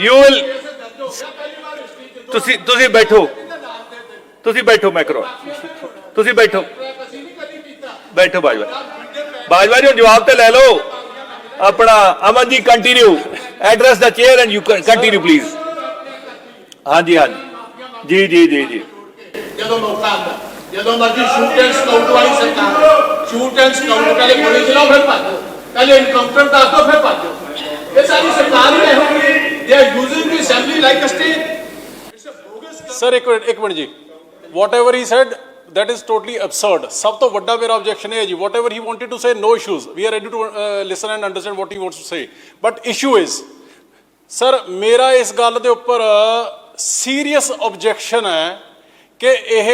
You will ਤੁਸੀਂ ਤੁਸੀਂ ਬੈਠੋ। ਤੁਸੀਂ ਬੈਠੋ ਮੈਂ ਕਰੋ ਤੁਸੀਂ ਬੈਠੋ। ਬੈਠੋ, ਬਾਜਵਾ। ਬਾਜਵਾ ਜੀ ਜਵਾਬ ਤੇ ਲੈ ਲਓ। ਆਪਣਾ Aman ji continue address the chair and you continue please ਹਾਂਜੀ ਹਾਂਜੀ। ਜੀ ਜੀ ਜੀ ਜੀ। ਜਦੋਂ ਮੌਕਾ ਆਉਂਦਾ। ਜਦੋਂ ਮਰਜ਼ੀ ਸ਼ੂਟ ਐਂਡ ਸਕਾਊਟ ਵਾਲੀ ਸਰਕਾਰ ਸ਼ੂਟ ਐਂਡ ਸਕਾਊਟ ਪਹਿਲੇ ਗੋਲੀ ਚਲਾਓ ਫਿਰ ਭੱਜੋ। ਪਹਿਲੇ ਇਨਕਾਊਂਟਰ ਦੱਸ ਦਿਓ ਫਿਰ ਭੱਜੋ। ਇਹ ਸਾਰੀ they are using the assembly like a state. Sir ਇੱਕ ਮਿੰਟ ਇੱਕ ਮਿੰਟ ਜੀ whatever he said that is totally absurd ਸਭ ਤੋਂ ਵੱਡਾ ਮੇਰਾ ਆਬਜੈਕਸ਼ਨ ਇਹ ਹੈ ਜੀ whatever he wanted to say no issues we are ready to listen and understand what he wants to say but issue is sir ਮੇਰਾ ਇਸ ਗੱਲ ਦੇ ਉੱਪਰ ਸੀਰੀਅਸ ਆਬਜੈਕਸ਼ਨ ਹੈ ਕਿ ਇਹ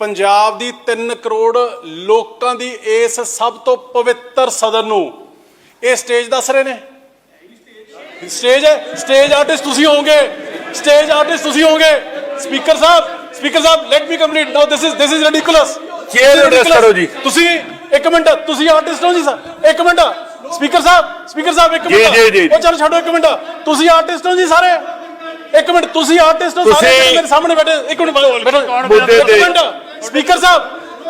ਪੰਜਾਬ ਦੀ 3 ਕਰੋੜ ਲੋਕਾਂ ਦੀ ਇਸ ਸਭ ਤੋਂ ਪਵਿੱਤਰ ਸਦਨ ਨੂੰ ਇਹ ਸਟੇਜ ਦੱਸ ਰਹੇ ਨੇ ਸਟੇਜ ਹੈ ਸਟੇਜ ਆਰਟਿਸਟ ਤੁਸੀਂ ਹੋਵੋਗੇ। ਸਟੇਜ ਆਰਟਿਸਟ ਤੁਸੀਂ ਹੋਵੋਗੇ। ਸਪੀਕਰ ਸਾਹਿਬ speaker Sahib let me complete now this is this is ridiculous Chair address ਕਰੋ ਜੀ। ਤੁਸੀਂ ਇੱਕ ਮਿੰਟ ਤੁਸੀਂ ਆਰਟਿਸਟ ਹੋ ਜੀ ਸਰ। ਇੱਕ ਮਿੰਟ। ਸਪੀਕਰ ਸਾਹਿਬ ਸਪੀਕਰ ਸਾਹਿਬ ਇੱਕ ਮਿੰਟ। ਉਹ ਚਲੋ ਛੱਡੋ ਇੱਕ ਮਿੰਟ। ਤੁਸੀਂ ਆਰਟਿਸਟ ਹੋ ਜੀ ਸਾਰੇ। ਇੱਕ ਮਿੰਟ ਤੁਸੀਂ ਆਰਟਿਸਟ ਹੋ ਸਾਰੇ ਮੇਰੇ ਸਾਹਮਣੇ ਬੈਠੇ। ਇੱਕ ਮਿੰਟ ਬੈਠੋ। ਮੁੱਦੇ ਤੇ- ਸਪੀਕਰ ਸਾਹਿਬ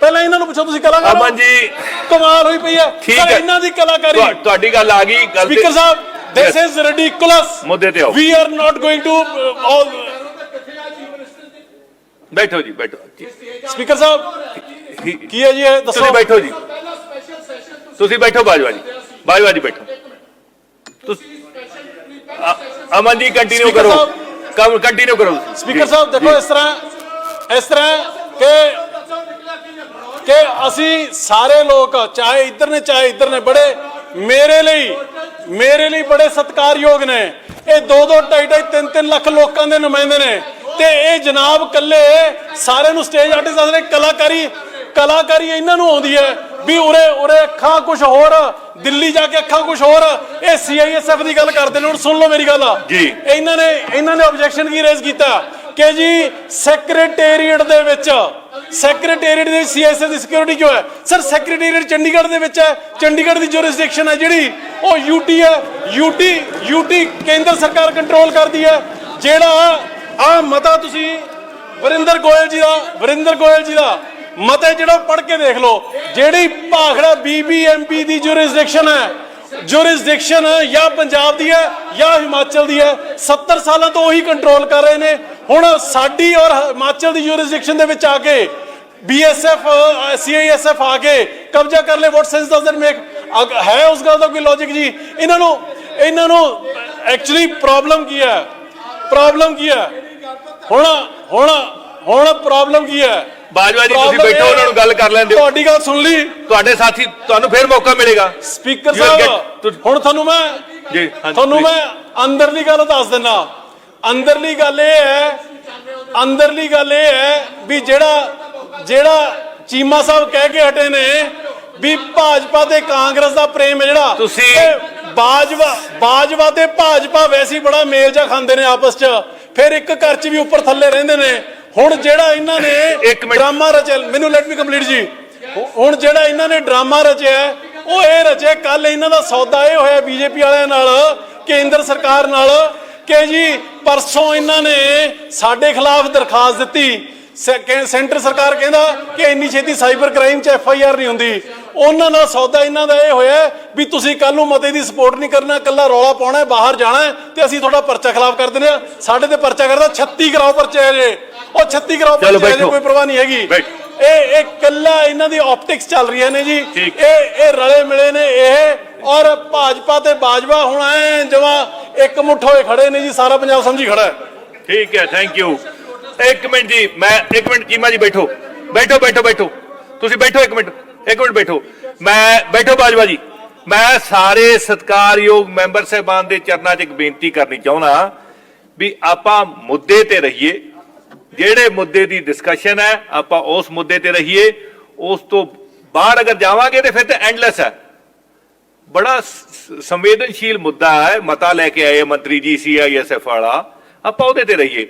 ਪਹਿਲਾਂ ਇਹਨਾਂ ਨੂੰ ਪੁੱਛੋ ਤੁਸੀਂ ਕਲਾਕਾਰ ਹੋ? ਅਮਨ ਜੀ ਕਮਾਲ ਹੋਈ ਪਈ ਹੈ ਠੀਕ ਹੈ। ਇਹਨਾਂ ਦੀ ਕਲਾਕਾਰੀ ਤੁਹਾ- ਤੁਹਾਡੀ ਗੱਲ ਆ ਗਈ ਗੱਲ ਤੇ- ਸਪੀਕਰ ਸਾਹਿਬ this is ridiculous ਮੁੱਦੇ ਤੇ ਆਓ। are not going to uh, all ਬੈਠੋ ਜੀ ਬੈਠੋ। ਸਪੀਕਰ ਸਾਹਿਬ ਠੀਕ- ਕੀ ਹੈ ਜੀ ਇਹ ਦੱਸੋ ਤੁਸੀਂ ਬੈਠੋ ਜੀ ਤੁਸੀਂ ਬੈਠੋ ਬਾਜਵਾ ਜੀ ਬਾਜਵਾ ਜੀ ਬੈਠੋ ਤੁਸੀਂ ਅ- ਅਮਨ ਜੀ ਕੰਟੀਨਿਊ Speaker ਕਰੋ। ਕੰਮ ਕੰਟੀਨਿਊ ਕਰੋ ਸਪੀਕਰ ਸਾਹਿਬ ਦੇਖੋ। ਇਸ ਤਰ੍ਹਾਂ ਇਸ ਤਰ੍ਹਾਂ ਕਿ ਕਿ ਅਸੀਂ ਸਾਰੇ ਲੋਕ ਚਾਹੇ ਇੱਧਰ ਨੇ ਚਾਹੇ ਇੱਧਰ ਨੇ ਬੜੇ ਮੇਰੇ ਲਈ ਮੇਰੇ ਲਈ ਬੜੇ ਸਤਿਕਾਰਯੋਗ ਨੇ। ਇਹ 2 2 2.5 3 3 ਲੱਖ ਲੋਕਾਂ ਦੇ ਨੁਮਾਇੰਦੇ ਨੇ। ਤੇ ਇਹ ਜਨਾਬ ਕੱਲੇ ਸਾਰਿਆਂ ਨੂੰ ਸਟੇਜ ਆਰਟਿਸਟ ਦੱਸਦੇ ਕਲਾਕਾਰੀ ਕਲਾਕਾਰੀ ਇਹਨਾਂ ਨੂੰ ਆਉਂਦੀ ਹੈ ਵੀ ਉਰੇ ਉਰੇ ਅੱਖਾਂ ਕੁਝ ਹੋਰ ਦਿੱਲੀ ਜਾ ਕੇ ਅੱਖਾਂ ਕੁਝ ਹੋਰ ਇਹ ਸੀਆਈਐਸਐਫ ਦੀ ਗੱਲ ਕਰਦੇ ਨੇ। ਹੁਣ ਸੁਣ ਲਓ ਮੇਰੀ ਗੱਲ। ਜੀ। ਇਹਨਾਂ ਨੇ ਇਹਨਾਂ ਨੇ ਆਬਜੈਕਸ਼ਨ ਕੀ ਰੇਜ਼ ਕੀਤਾ? ਕਿ ਜੀ ਸੈਕਟਰੀਏਟ ਦੇ ਵਿੱਚ ਸੈਕਟਰੀਏਟ ਦੇ ਸੀਐਸਐਸ ਦੀ ਸਿਕਿਉਰਿਟੀ ਕਿਉਂ ਹੈ? ਸਰ ਸੈਕਟਰੀਏਟ ਚੰਡੀਗੜ੍ਹ ਦੇ ਵਿੱਚ ਹੈ। ਚੰਡੀਗੜ੍ਹ ਦੀ ਜੁਰਿਸਡਿਕਸ਼ਨ ਹੈ ਜਿਹੜੀ, ਉਹ ਯੂਟੀ ਹੈ। ਯੂਟੀ ਯੂਟੀ ਕੇਂਦਰ ਸਰਕਾਰ ਕੰਟਰੋਲ ਕਰਦੀ ਹੈ। ਜਿਹੜਾ ਆ ਮਤਾ ਤੁਸੀਂ ਵਰਿੰਦਰ ਗੋਇਲ ਜੀ ਦਾ, ਵਰਿੰਦਰ ਗੋਇਲ ਜੀ ਦਾ ਮਤੇ ਜਿਹੜਾ ਪੜ੍ਹ ਕੇ ਦੇਖ ਲਓ। ਜਿਹੜੀ ਭਾਖੜਾ ਬੀਬੀਐਮਪੀ ਦੀ ਜੁਰਿਸਡਿਕਸ਼ਨ ਹੈ। ਜੁਰਿਸਡਿਕਸ਼ਨ ਜਾਂ ਪੰਜਾਬ ਦੀ ਹੈ, ਜਾਂ ਹਿਮਾਚਲ ਦੀ ਹੈ। 70 ਸਾਲਾਂ ਤੋਂ ਉਹੀ ਕੰਟਰੋਲ ਕਰ ਰਹੇ ਨੇ। ਹੁਣ ਸਾਡੀ ਔਰ ਹਿਮਾਚਲ ਦੀ ਜੁਰਿਸਡਿਕਸ਼ਨ ਦੇ ਵਿੱਚ ਆ ਕੇ ਬੀਐਸਐਫ ਸੀਆਈਐਸਐਫ ਆ ਕੇ ਕਬਜ਼ਾ ਕਰ ਲੇ what sense does that make ਹੈ ਉਸ ਗੱਲ ਦਾ ਕੋਈ ਲੌਜੀਕ ਜੀ? ਇਹਨਾਂ ਨੂੰ ਇਹਨਾਂ ਨੂੰ ਐਕਚੁਅਲੀ ਪ੍ਰੋਬਲਮ ਕੀ ਹੈ? ਪ੍ਰੋਬਲਮ ਕੀ ਹੈ? ਹੁਣ ਹੁਣ ਹੁਣ ਪ੍ਰੋਬਲਮ ਕੀ ਹੈ? ਬਾਜਵਾ ਜੀ ਤੁਸੀਂ ਬੈਠੋ ਉਹਨਾਂ ਨੂੰ ਗੱਲ ਕਰ ਲੈਣ ਦਿਓ ਤੁਹਾਡੀ ਗੱਲ ਸੁਣ ਲਈ। ਤੁਹਾਡੇ ਸਾਥੀ ਤੁਹਾਨੂੰ ਫੇਰ ਮੌਕਾ ਮਿਲੇਗਾ। ਸਪੀਕਰ ਸਾਹਿਬ ਹੁਣ ਤੁਹਾਨੂੰ ਮੈਂ ਜੀ, ਤੁਹਾਨੂੰ. ਮੈਂ ਅੰਦਰਲੀ ਗੱਲ ਦੱਸ ਦਿੰਦਾ। ਅੰਦਰਲੀ ਗੱਲ ਇਹ ਹੈ ਅੰਦਰਲੀ ਗੱਲ ਇਹ ਹੈ ਵੀ ਜਿਹੜਾ ਜਿਹੜਾ ਚੀਮਾ ਸਾਹਿਬ ਕਹਿ ਕੇ ਹਟੇ ਨੇ ਵੀ ਭਾਜਪਾ ਤੇ ਕਾਂਗਰਸ ਦਾ ਪ੍ਰੇਮ ਹੈ ਜਿਹੜਾ ਤੁਸੀਂ- ਬਾਜਵਾ ਬਾਜਵਾ ਤੇ ਭਾਜਪਾ ਵੈਸੇ ਬੜਾ ਮੇਲ ਜਾ ਖਾਂਦੇ ਨੇ ਆਪਸ 'ਚ ਫਿਰ ਇੱਕ ਘਰ 'ਚ ਵੀ ਉੱਪਰ ਥੱਲੇ ਰਹਿੰਦੇ ਨੇ ਹੁਣ ਜਿਹੜਾ ਇਹਨਾਂ ਨੇ। ਡਰਾਮਾ ਰਚਿਆ ਮੈਨੂੰ ਲੈਟ ਮੀ ਕੰਪਲੀਟ ਜੀ ਹੁਣ ਜਿਹੜਾ ਇਹਨਾਂ ਨੇ ਡਰਾਮਾ ਰਚਿਆ ਉਹ ਇਹ ਰਚਿਆ ਕੱਲ ਇਹਨਾਂ ਦਾ ਸੌਦਾ ਇਹ ਹੋਇਆ ਬੀਜੇਪੀ ਵਾਲਿਆਂ ਨਾਲ ਕੇਂਦਰ ਸਰਕਾਰ ਨਾਲ ਕਿ ਜੀ ਪਰਸੋਂ ਇਹਨਾਂ ਨੇ ਸਾਡੇ ਖਿਲਾਫ ਦਰਖਾਸਤ ਦਿੱਤੀ। ਸੈਂਟਰ ਸਰਕਾਰ ਕਹਿੰਦਾ ਕਿ ਇੰਨੀ ਛੇਤੀ ਸਾਈਬਰ ਕ੍ਰਾਈਮ 'ਚ ਐਫ ਆਈ ਆਰ ਨਹੀਂ ਹੁੰਦੀ। ਉਹਨਾਂ ਨਾਲ ਸੌਦਾ ਇਹਨਾਂ ਦਾ ਇਹ ਹੋਇਆ ਵੀ ਤੁਸੀਂ ਕੱਲ ਨੂੰ ਮਤੇ ਦੀ ਸਪੋਰਟ ਨਹੀਂ ਕਰਨਾ ਕੱਲਾ ਰੌਲਾ ਪਾਉਣਾ ਹੈ, ਬਾਹਰ ਜਾਣਾ ਹੈ ਤੇ ਅਸੀਂ ਤੁਹਾਡਾ ਪਰਚਾ ਖਿਲਾਫ ਕਰ ਦਿੰਦੇ ਆ ਸਾਡੇ ਤੇ ਪਰਚਾ ਕਰਦਾ 36 ਕਰਾਓ ਪਰਚੇ ਹੈ ਜੇ ਉਹ 36 ਕਰਾਓ ਚਲੋ ਪਰਚੇ ਹੈ। ਕੋਈ ਪਰਵਾਹ ਨਹੀਂ ਹੈਗੀ। ਇਹ ਇਹ ਕੱਲਾ ਇਹਨਾਂ ਦੀ ਆਪਟਿਕਸ ਚੱਲ ਰਹੀਆਂ ਨੇ ਜੀ। ਇਹ ਇਹ ਰਲੇ ਮਿਲੇ ਨੇ ਇਹ। ਔਰ ਭਾਜਪਾ ਤੇ ਬਾਜਵਾ ਹੁਣ ਐ ਜਮਾ ਇੱਕ ਮੁੱਠ ਹੋਏ ਖੜੇ ਨੇ ਜੀ, ਸਾਰਾ ਪੰਜਾਬ ਸਮਝੀ ਖੜਾ ਹੈ। ਠੀਕ ਹੈ ਥੈਂਕ ਯੂ ਇੱਕ ਮਿੰਟ ਜੀ, ਮੈਂ ਇੱਕ ਮਿੰਟ ਚੀਮਾ ਜੀ ਬੈਠੋ। ਬੈਠੋ ਬੈਠੋ ਬੈਠੋ। ਤੁਸੀਂ ਬੈਠੋ ਇੱਕ ਮਿੰਟ ਇੱਕ ਮਿੰਟ ਬੈਠੋ। ਮੈਂ, ਬੈਠੋ ਬਾਜਵਾ ਜੀ। ਮੈਂ ਸਾਰੇ ਸਤਿਕਾਰਯੋਗ ਮੈਂਬਰ ਸਾਹਿਬਾਨ ਦੇ ਚਰਨਾਂ 'ਚ ਇੱਕ ਬੇਨਤੀ ਕਰਨੀ ਚਾਹੁੰਦਾ ਵੀ ਆਪਾਂ ਮੁੱਦੇ ਤੇ ਰਹੀਏ। ਜਿਹੜੇ ਮੁੱਦੇ ਦੀ ਡਿਸਕਸ਼ਨ ਹੈ, ਆਪਾਂ ਉਸ ਮੁੱਦੇ ਤੇ ਰਹੀਏ। ਉਸ ਤੋਂ ਬਾਹਰ ਅਗਰ ਜਾਵਾਂਗੇ ਤੇ ਫਿਰ ਤੇ ਐਂਡਲੈਸ ਹੈ। ਬੜਾ ਸੰਵੇਦਨਸ਼ੀਲ ਮੁੱਦਾ ਹੈ, ਮਤਾ ਲੈ ਕੇ ਆਏ ਮੰਤਰੀ ਜੀ ਸੀਆਈਐਸਐਫ ਵਾਲਾ। ਆਪਾਂ ਉਹਦੇ ਤੇ ਰਹੀਏ।